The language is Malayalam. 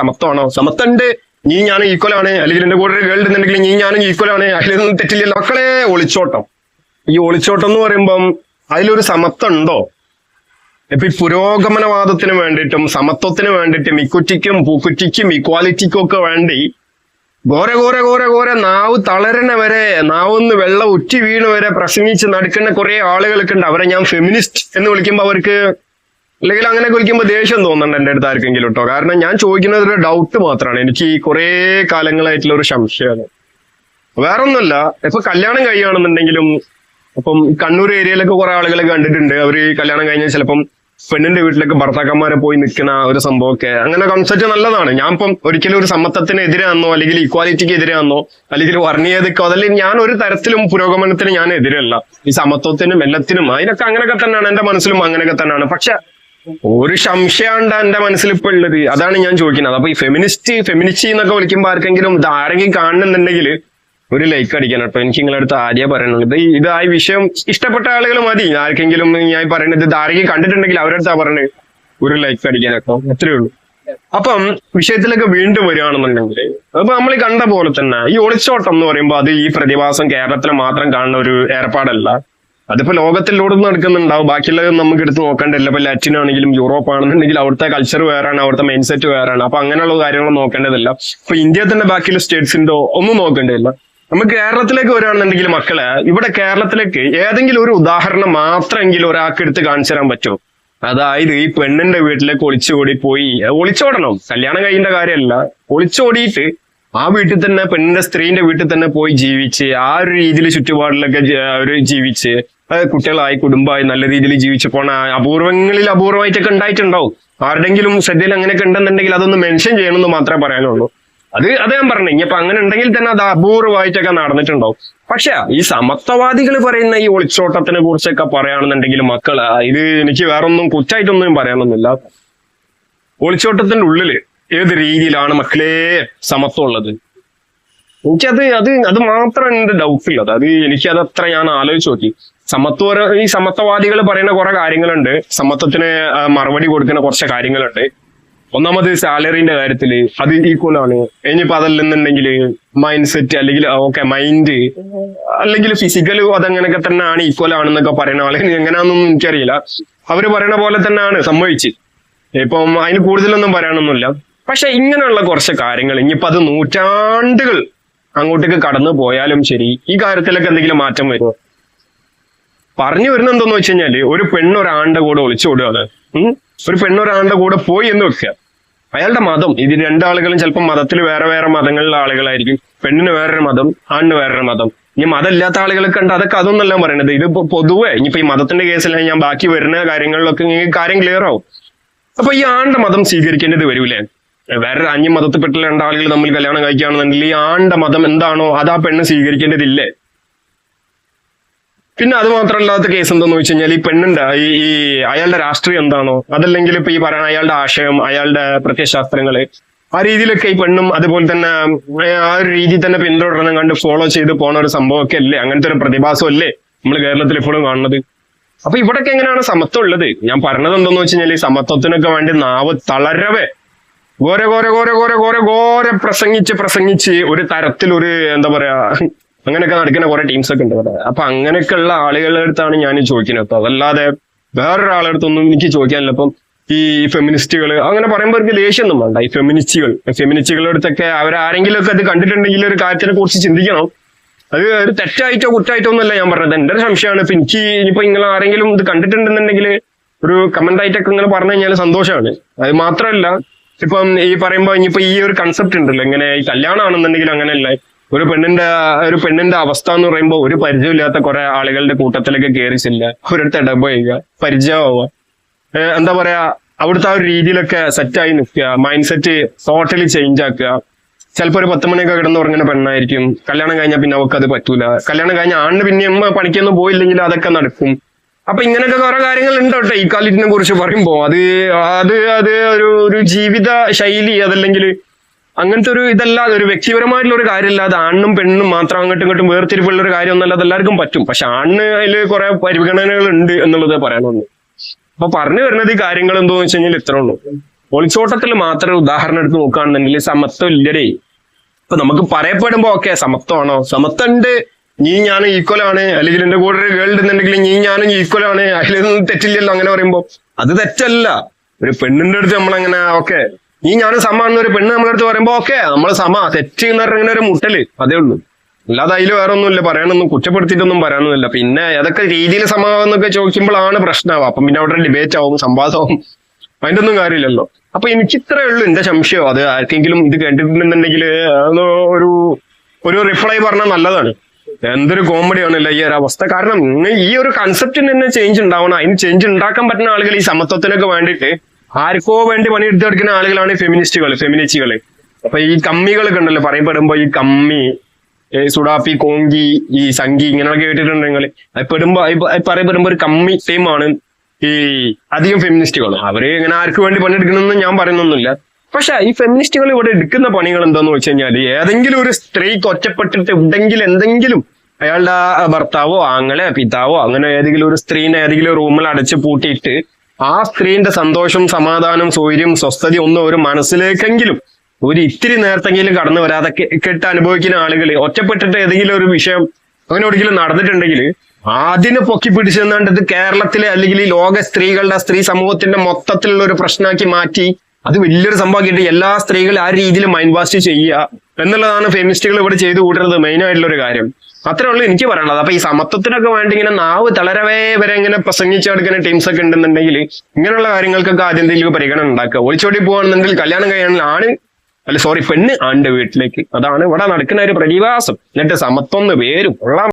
സമത്വമാണോ? സമത്വണ്ട്. നീ ഞാനും ഈക്വൽ ആണ്. അല്ലെങ്കിൽ എന്റെ കൂടെ ഒരു ഗേൾ ഉണ്ടെന്നുണ്ടെങ്കിൽ നീ ഞാനും ഈക്വൽ ആണ്. അതിലൊന്നും തെറ്റില്ലല്ലോ. മക്കളെ ഒളിച്ചോട്ടം. ഈ ഒളിച്ചോട്ടം എന്ന് പറയുമ്പം അതിലൊരു സമത്വം ഉണ്ടോ ഇപ്പൊ ഈ പുരോഗമനവാദത്തിന് വേണ്ടിയിട്ടും സമത്വത്തിന് വേണ്ടിയിട്ടും ഇക്വിറ്റിക്കും പൂക്കുറ്റിക്കും ഇക്വാലിറ്റിക്കും ഒക്കെ വേണ്ടി ഘോര ഘോര ഘോര ഘോര നാവ് തളരണ വരെ നാവൊന്ന് വെള്ളം ഉറ്റി വീണ് വരെ പ്രസംഗിച്ച് നടക്കുന്ന കുറെ ആളുകളൊക്കെ ഉണ്ട്. അവരെ ഞാൻ ഫെമിനിസ്റ്റ് എന്ന് വിളിക്കുമ്പോൾ അവർക്ക് അല്ലെങ്കിൽ അങ്ങനെ വിളിക്കുമ്പോൾ ദേഷ്യം തോന്നണ്ട എന്റെ അടുത്ത് ആർക്കെങ്കിലും കേട്ടോ കാരണം ഞാൻ ചോദിക്കുന്നത് ഒരു ഡൗട്ട് മാത്രമാണ് എനിക്ക് ഈ കുറേ കാലങ്ങളായിട്ടുള്ള ഒരു സംശയമാണ്. വേറൊന്നുമല്ല ഇപ്പൊ കല്യാണം കഴിയുകയാണെന്നുണ്ടെങ്കിലും അപ്പം കണ്ണൂർ ഏരിയയിലൊക്കെ കുറെ ആളുകളെ കണ്ടിട്ടുണ്ട്. അവർ ഈ കല്യാണം കഴിഞ്ഞാൽ ചിലപ്പം പെണ്ണിന്റെ വീട്ടിലൊക്കെ ഭർത്താക്കന്മാരെ പോയി നിൽക്കുന്ന ഒരു സംഭവമൊക്കെ. അങ്ങനെ കൺസെപ്റ്റ് നല്ലതാണ്. ഞാൻ ഇപ്പം ഒരിക്കലും ഒരു സമത്വത്തിന് എതിരാണെന്നോ അല്ലെങ്കിൽ ഇക്വാലിറ്റിക്ക് എതിരാണെന്നോ അല്ലെങ്കിൽ വർണീയതക്കോ അതല്ലെങ്കിൽ ഞാൻ ഒരു തരത്തിലും പുരോഗമനത്തിന് ഞാൻ എതിരല്ല. ഈ സമത്വത്തിനും എല്ലാത്തിനും അതിനൊക്കെ അങ്ങനെയൊക്കെ തന്നെയാണ് എന്റെ മനസ്സിലും അങ്ങനെയൊക്കെ തന്നെയാണ്. പക്ഷെ ഒരു സംശയമുണ്ട് എന്റെ മനസ്സിൽ ഇപ്പൊ ഉള്ളത്. അതാണ് ഞാൻ ചോദിക്കുന്നത്. അപ്പൊ ഈ ഫെമിനിസ്റ്റ് ഫെമിനിസ്റ്റ് എന്നൊക്കെ വിളിക്കുമ്പോൾ ആർക്കെങ്കിലും ഇത് ആരെങ്കിലും കാണുന്നുണ്ടെങ്കിൽ ഒരു ലൈക്ക് അടിക്കണം കേട്ടോ. എനിക്ക് നിങ്ങളുടെ അടുത്ത് ആദ്യം പറയണത് ഇത് ആ വിഷയം ഇഷ്ടപ്പെട്ട ആളുകൾ മതി. ആർക്കെങ്കിലും ഞാൻ പറയുന്നത് ഇത് ആരെങ്കിലും കണ്ടിട്ടുണ്ടെങ്കിൽ അവരുടെ അടുത്താ പറഞ്ഞത് ഒരു ലൈക്ക് അടിക്കാൻ കേട്ടോ അത്രേ ഉള്ളൂ. അപ്പം വിഷയത്തിലൊക്കെ വീണ്ടും വരികയാണെന്നുണ്ടെങ്കിൽ അപ്പൊ നമ്മൾ കണ്ട പോലെ തന്നെ ഈ ഒളിച്ചോട്ടം എന്ന് പറയുമ്പോൾ അത് ഈ പ്രതിഭാസം കേരളത്തിൽ മാത്രം കാണുന്ന ഒരു ഏർപ്പാടല്ല. അതിപ്പോ ലോകത്തിലൂടെ നടക്കുന്നുണ്ടാവും. ബാക്കിയുള്ളത് നമുക്ക് എടുത്ത് നോക്കേണ്ടതില്ല ഇപ്പൊ ലാറ്റിൻ ആണെങ്കിലും യൂറോപ്പ് ആണെന്നുണ്ടെങ്കിൽ അവിടുത്തെ കൾച്ചർ വേറാണ് അവിടുത്തെ മൈൻഡ് സെറ്റ് വേറെയാണ് അപ്പൊ അങ്ങനെയുള്ള കാര്യങ്ങൾ നോക്കേണ്ടതില്ല. ഇപ്പൊ ഇന്ത്യ തന്നെ ബാക്കിയുള്ള സ്റ്റേറ്റ്സിന്റെ ഒന്നും നോക്കേണ്ടതില്ല. നമ്മൾ കേരളത്തിലേക്ക് വരികയാണെന്നുണ്ടെങ്കിൽ മക്കളെ ഇവിടെ കേരളത്തിലേക്ക് ഏതെങ്കിലും ഒരു ഉദാഹരണം മാത്രമെങ്കിലും ഒരാൾക്ക് എടുത്ത് കാണിച്ചു തരാൻ പറ്റുമോ അതായത് ഈ പെണ്ണിന്റെ വീട്ടിലേക്ക് ഒളിച്ചോടി പോയി. ഒളിച്ചോടണം. കല്യാണം കഴിയേണ്ട കാര്യമല്ല. ഒളിച്ചോടിയിട്ട് ആ വീട്ടിൽ തന്നെ പെണ്ണിന്റെ സ്ത്രീന്റെ വീട്ടിൽ തന്നെ പോയി ജീവിച്ച് ആ ഒരു രീതിയിൽ ചുറ്റുപാടിലൊക്കെ അവർ ജീവിച്ച് കുട്ടികളായി കുടുംബമായി നല്ല രീതിയിൽ ജീവിച്ചു പോണ അപൂർവങ്ങളിൽ അപൂർവമായിട്ടൊക്കെ ഉണ്ടായിട്ടുണ്ടാവും. ആരുടെങ്കിലും ശ്രദ്ധയിൽ അങ്ങനെയൊക്കെ ഉണ്ടെന്നുണ്ടെങ്കിൽ അതൊന്ന് മെൻഷൻ ചെയ്യണമെന്ന് മാത്രമേ പറയാനുള്ളൂ. അത് അത് ഞാൻ പറഞ്ഞു ഇനിയിപ്പോ അങ്ങനെ ഉണ്ടെങ്കിൽ തന്നെ അത് അപൂർവമായിട്ടൊക്കെ നടന്നിട്ടുണ്ടാവും. പക്ഷെ ഈ സമത്വവാദികൾ പറയുന്ന ഈ ഒളിച്ചോട്ടത്തിനെ കുറിച്ചൊക്കെ പറയുകയാണെന്നുണ്ടെങ്കിൽ മക്കൾ ഇത് എനിക്ക് വേറൊന്നും കുറ്റായിട്ടൊന്നും പറയാനൊന്നുമില്ല. ഒളിച്ചോട്ടത്തിന്റെ ഉള്ളിൽ ഏത് രീതിയിലാണ് മക്കളെ സമത്വം ഉള്ളത് എനിക്കത് അത് അത് മാത്രം എന്റെ ഡൗട്ട് ഉള്ളത് അത് എനിക്കത് അത്ര ഞാൻ ആലോചിച്ച് നോക്കി. സമത്വ ഈ സമത്വവാദികൾ പറയുന്ന കുറെ കാര്യങ്ങളുണ്ട്. സമത്വത്തിന് മറുപടി കൊടുക്കുന്ന കുറച്ച് കാര്യങ്ങളുണ്ട്. ഒന്നാമത് സാലറിന്റെ കാര്യത്തിൽ അത് ഈക്വൽ ആണ്. ഇനിയിപ്പോ അതല്ലെന്നുണ്ടെങ്കിൽ മൈൻഡ് സെറ്റ് അല്ലെങ്കിൽ ഓക്കെ മൈൻഡ് അല്ലെങ്കിൽ ഫിസിക്കൽ അതങ്ങനെയൊക്കെ തന്നെ ആണ് ഈക്വൽ ആണെന്നൊക്കെ പറയുന്ന ആളെ. എങ്ങനെയാണെന്നൊന്നും എനിക്കറിയില്ല. അവർ പറയുന്ന പോലെ തന്നെയാണ് സംഭവിച്ച്. ഇപ്പം അതിന് കൂടുതലൊന്നും പറയാനൊന്നുമില്ല. പക്ഷെ ഇങ്ങനെയുള്ള കുറച്ച് കാര്യങ്ങൾ ഇനിയിപ്പോൾ അത് നൂറ്റാണ്ടുകൾ അങ്ങോട്ടേക്ക് കടന്നു പോയാലും ശരി ഈ കാര്യത്തിലൊക്കെ എന്തെങ്കിലും മാറ്റം വരുമോ? പറഞ്ഞു വരുന്ന എന്തെന്ന് വെച്ച് കഴിഞ്ഞാൽ ഒരു പെണ്ണൊരാളുടെ കൂടെ ഒളിച്ചോടുകയാണ്? ഒരു പെണ്ണൊരാളുടെ കൂടെ പോയി എന്ന് വെക്കുക. അയാളുടെ മതം ഇത് രണ്ടാളുകളും ചിലപ്പോൾ മതത്തിൽ വേറെ വേറെ മതങ്ങളിലെ ആളുകളായിരിക്കും. പെണ്ണിന് വേറൊരു മതം ആണിന് വേറൊരു മതം. ഇനി മതമില്ലാത്ത ആളുകളൊക്കെ ഉണ്ട് അതൊക്കെ അതൊന്നല്ല പറയണത്. ഇതിപ്പോ പൊതുവെ ഇനിയിപ്പോ ഈ മതത്തിന്റെ കേസിൽ ഞാൻ ബാക്കി വരുന്ന കാര്യങ്ങളിലൊക്കെ കാര്യം ക്ലിയർ ആവും. അപ്പൊ ഈ ആണ്ട മതം സ്വീകരിക്കേണ്ടത് വരൂലേ? വേറെ അന്യ മതത്തിൽപ്പെട്ട രണ്ടാളുകൾ തമ്മിൽ കല്യാണം കഴിക്കുകയാണെന്നുണ്ടെങ്കിൽ ഈ ആണ്ട മതം എന്താണോ അത് ആ പെണ്ണ് സ്വീകരിക്കേണ്ടതില്ലേ? പിന്നെ അത് മാത്രമല്ലാത്ത കേസ് എന്താന്ന് വെച്ച് കഴിഞ്ഞാൽ ഈ പെണ്ണിന്റെ ഈ ഈ അയാളുടെ രാഷ്ട്രീയം എന്താണോ അതല്ലെങ്കിൽ ഇപ്പൊ ഈ പറയുന്ന അയാളുടെ ആശയം അയാളുടെ പ്രത്യയശാസ്ത്രങ്ങൾ ആ രീതിയിലൊക്കെ ഈ പെണ്ണും അതുപോലെ തന്നെ ആ ഒരു രീതി തന്നെ പിന്തുടരണം കണ്ട് ഫോളോ ചെയ്ത് പോണ ഒരു സംഭവമൊക്കെ അല്ലേ? അങ്ങനത്തെ ഒരു പ്രതിഭാസം അല്ലേ നമ്മൾ കേരളത്തിൽ ഇപ്പോഴും കാണുന്നത്? അപ്പൊ ഇവിടൊക്കെ എങ്ങനെയാണ് സമത്വം ഉള്ളത്? ഞാൻ പറഞ്ഞത് എന്താന്ന് വെച്ച് കഴിഞ്ഞാൽ ഈ സമത്വത്തിനൊക്കെ വേണ്ടി നാവ് തളരവേ. ഘോര ഘോര ഘോര ഘോര ഘോര ഘോര പ്രസംഗിച്ച് പ്രസംഗിച്ച് ഒരു തരത്തിൽ ഒരു എന്താ പറയാ അങ്ങനെയൊക്കെ നടക്കുന്ന കുറെ ടീംസ് ഒക്കെ ഉണ്ട് ഇവിടെ. അപ്പൊ അങ്ങനെയൊക്കെയുള്ള ആളുകളുടെ അടുത്താണ് ഞാൻ ചോദിക്കുന്നത്. അതല്ലാതെ വേറൊരാളുടെ അടുത്തൊന്നും എനിക്ക് ചോദിക്കാനില്ല. അപ്പം ഈ ഫെമിനിസ്റ്റുകൾ അങ്ങനെ പറയുമ്പോൾ എനിക്ക് ദേഷ്യമൊന്നും വേണ്ട. ഈ ഫെമിനിസ്റ്റുകൾ ഫെമിനിസ്റ്റുകളുടെ അടുത്തൊക്കെ അവരാരെങ്കിലും ഒക്കെ അത് കണ്ടിട്ടുണ്ടെങ്കിൽ ഒരു കാര്യത്തിനെ കുറിച്ച് ചിന്തിക്കണം. അത് ഒരു തെറ്റായിട്ടോ കുറ്റായിട്ടോ ഒന്നല്ല ഞാൻ പറഞ്ഞത്. എന്റെ ഒരു സംശയമാണ്. ഇപ്പൊ എനിക്ക് ഇനിയിപ്പോ നിങ്ങൾ ആരെങ്കിലും ഇത് കണ്ടിട്ടുണ്ടെന്നുണ്ടെങ്കിൽ ഒരു കമന്റ് ആയിട്ടൊക്കെ ഇങ്ങനെ പറഞ്ഞു കഴിഞ്ഞാൽ സന്തോഷമാണ്. അത് മാത്രമല്ല ഇപ്പം ഈ പറയുമ്പോ ഇനിയിപ്പോ ഈ ഒരു കൺസെപ്റ്റ് ഉണ്ടല്ലോ. ഇങ്ങനെ ഈ കല്യാണം ആണെന്നുണ്ടെങ്കിൽ അങ്ങനെയല്ല. ഒരു പെണ്ണിന്റെ ഒരു പെണ്ണിന്റെ അവസ്ഥ എന്ന് പറയുമ്പോൾ ഒരു പരിചയമില്ലാത്ത കുറെ ആളുകളുടെ കൂട്ടത്തിലേക്ക് കയറി ചെല്ലുക ഒരിടത്ത് ചെയ്യുക പരിചയമാവുക. എന്താ പറയാ അവിടുത്തെ ആ ഒരു രീതിയിലൊക്കെ സെറ്റായി നിൽക്കുക മൈൻഡ് സെറ്റ് ടോട്ടലി ചേഞ്ച് ആക്കുക. ചിലപ്പോൾ ഒരു പത്ത് മണിയൊക്കെ കിടന്ന് ഉറങ്ങുന്ന പെണ്ണായിരിക്കും. കല്യാണം കഴിഞ്ഞാൽ പിന്നെ അവൾക്ക് അത് പറ്റൂല. കല്യാണം കഴിഞ്ഞ ആണ് പിന്നെ പണിക്കൊന്നും പോയില്ലെങ്കിൽ അതൊക്കെ നടക്കും. അപ്പൊ ഇങ്ങനെയൊക്കെ കുറെ കാര്യങ്ങൾ ഉണ്ട് കേട്ടോ ഇക്കാലിറ്റിനെ കുറിച്ച് പറയുമ്പോ. അത് അത് അത് ഒരു ഒരു ജീവിത ശൈലി അതല്ലെങ്കിൽ അങ്ങനത്തെ ഒരു ഇതല്ലാതെ ഒരു വ്യക്തിപരമായിട്ടുള്ള ഒരു കാര്യമില്ലാതെ ആണിനും പെണ്ണും മാത്രം അങ്ങോട്ടും ഇങ്ങോട്ടും വേർതിരിപ്പുള്ള ഒരു കാര്യമൊന്നല്ല അത് എല്ലാവർക്കും പറ്റും. പക്ഷെ ആണിന് അതിൽ കുറെ പരിഗണനകൾ ഉണ്ട് എന്നുള്ളത് പറയാനുള്ളൂ. അപ്പൊ പറഞ്ഞു വരുന്നത് ഈ കാര്യങ്ങൾ എന്തോന്ന് വെച്ച് കഴിഞ്ഞാൽ ഇത്ര ഉള്ളൂ. ഒളിച്ചോട്ടത്തിൽ മാത്രം ഉദാഹരണം എടുത്ത് നോക്കുകയാണെന്നുണ്ടെങ്കിൽ സമത്വം ഇല്ലടേ. ഇപ്പൊ നമുക്ക് പറയപ്പെടുമ്പോ ഓക്കെ സമത്വമാണോ? സമത്വം ഉണ്ട്. നീ ഞാനും ഈക്വൽ ആണ്. അല്ലെങ്കിൽ എന്റെ കൂടെ ഒരു ഗേൾ ഉണ്ടെന്നുണ്ടെങ്കിൽ നീ ഞാനും ഈക്വൽ ആണ്. അതിലൊന്നും തെറ്റില്ലല്ലോ അങ്ങനെ പറയുമ്പോ. അത് തെറ്റല്ല. ഒരു പെണ്ണിന്റെ അടുത്ത് നമ്മളങ്ങനെ ഓക്കെ നീ ഞാനും സമാണെന്ന് ഒരു പെണ്ണ് നമ്മളെ അടുത്ത് പറയുമ്പോ ഓക്കെ നമ്മൾ സമ തെറ്റ് എന്ന് പറഞ്ഞ ഇങ്ങനെ ഒരു മുട്ടൽ. അതേ ഉള്ളൂ. അല്ലാതെ അതിൽ വേറെ ഒന്നുമില്ല. പറയാനൊന്നും കുറ്റപ്പെടുത്തിയിട്ടൊന്നും പറയാനൊന്നുമില്ല. പിന്നെ ഏതൊക്കെ രീതിയിൽ സമാവെന്നൊക്കെ ചോദിക്കുമ്പോഴാണ് പ്രശ്നമാവുക. അപ്പം പിന്നെ അവിടെ ഡിബേറ്റ് ആവും സംവാദമാവും. അതിന്റെ ഒന്നും കാര്യമില്ലല്ലോ. അപ്പൊ എനിക്ക് ഇത്രേ ഉള്ളൂ എന്റെ സംശയം. അത് ആർക്കെങ്കിലും ഇത് കേട്ടിട്ടുണ്ടെന്നുണ്ടെങ്കിൽ ഒരു ഒരു റിപ്ലൈ പറഞ്ഞാൽ നല്ലതാണ്. എന്തൊരു കോമഡിയാണല്ലേ ഈ ഒരു അവസ്ഥ. കാരണം ഈ ഒരു കൺസെപ്റ്റിന് തന്നെ ചേഞ്ച് ഉണ്ടാവണം. അതിന് ചേഞ്ച് ഉണ്ടാക്കാൻ പറ്റുന്ന ആളുകൾ ഈ സമത്വത്തിനൊക്കെ വേണ്ടിയിട്ട് ആർക്കോ വേണ്ടി പണിയെടുത്തെടുക്കുന്ന ആളുകളാണ് ഫെമിനിസ്റ്റുകൾ ഫെമിനിസ്റ്റുകൾ അപ്പൊ ഈ കമ്മികളൊക്കെ ഉണ്ടല്ലോ പറയപ്പെടുമ്പോ ഈ കമ്മി സുഡാപ്പി കോങ്കി ഈ സംഗി ഇങ്ങനെയൊക്കെ കേട്ടിട്ടുണ്ടെങ്കിൽ പെടുമ്പോ പറയപ്പെടുമ്പോ ഒരു കമ്മി ടീമാണ് ഈ അധികം ഫെമിനിസ്റ്റുകൾ അവർ ഇങ്ങനെ ആർക്ക് വേണ്ടി പണിയെടുക്കണമെന്ന് ഞാൻ പറയുന്നൊന്നുമില്ല. പക്ഷെ ഈ ഫെമിനിസ്റ്റുകൾ ഇവിടെ എടുക്കുന്ന പണികൾ എന്താന്ന് വെച്ച് കഴിഞ്ഞാൽ ഏതെങ്കിലും ഒരു സ്ത്രീക്ക് ഒറ്റപ്പെട്ടിട്ട് ഉണ്ടെങ്കിൽ എന്തെങ്കിലും അയാളുടെ ഭർത്താവോ ആങ്ങളെ പിതാവോ അങ്ങനെ ഏതെങ്കിലും ഒരു സ്ത്രീനെ ഏതെങ്കിലും റൂമിൽ അടച്ചു പൂട്ടിയിട്ട് ആ സ്ത്രീന്റെ സന്തോഷം സമാധാനം സൗകര്യം സ്വസ്ഥതയും ഒന്നും ഒരു മനസ്സിലേക്കെങ്കിലും ഒരു ഇത്തിരി നേരത്തെങ്കിലും കടന്നു വരാതെ കെട്ട് അനുഭവിക്കുന്ന ആളുകൾ ഒറ്റപ്പെട്ടിട്ട് ഏതെങ്കിലും ഒരു വിഷയം അങ്ങനെ ഒരിക്കലും നടന്നിട്ടുണ്ടെങ്കിൽ അതിനെ പൊക്കി പിടിച്ചെന്നാണ്ട് ഇത് കേരളത്തിലെ അല്ലെങ്കിൽ ലോക സ്ത്രീകളുടെ സ്ത്രീ സമൂഹത്തിന്റെ മൊത്തത്തിലുള്ള ഒരു പ്രശ്നമാക്കി മാറ്റി അത് വലിയൊരു സംഭവമാക്കിയിട്ട് എല്ലാ സ്ത്രീകളും ആ രീതിയിൽ മൈൻഡ് വാഷ് ചെയ്യുക എന്നുള്ളതാണ് ഫെമിനിസ്റ്റുകൾ ഇവിടെ ചെയ്തു കൂട്ടുന്നത് മെയിൻ ആയിട്ടുള്ള ഒരു കാര്യം. അത്രേ ഉള്ളൂ എനിക്ക് പറയാനുള്ളത്. അപ്പൊ ഈ സമത്വത്തിനൊക്കെ വേണ്ടി ഇങ്ങനെ നാവ് തളരവേ വരെ ഇങ്ങനെ പ്രസംഗിച്ചു കൊടുക്കുന്ന ടീംസ് ഒക്കെ ഉണ്ടെന്നുണ്ടെങ്കിൽ ഇങ്ങനെയുള്ള കാര്യങ്ങൾക്കൊക്കെ ആദ്യം എന്തെങ്കിലും പരിഗണന ഉണ്ടാക്കുക. ഒളിച്ചോടി പോവാണെന്നുണ്ടെങ്കിൽ കല്യാണം കഴിയാണെങ്കിൽ ആണ് അല്ല സോറി പെണ്ണ് ആണ്ട് വീട്ടിലേക്ക്. അതാണ് ഇവിടെ നടക്കുന്ന ഒരു പ്രതിഭാസം. എന്നിട്ട് സമത്വം എന്ന് പേരും കൊള്ളാം.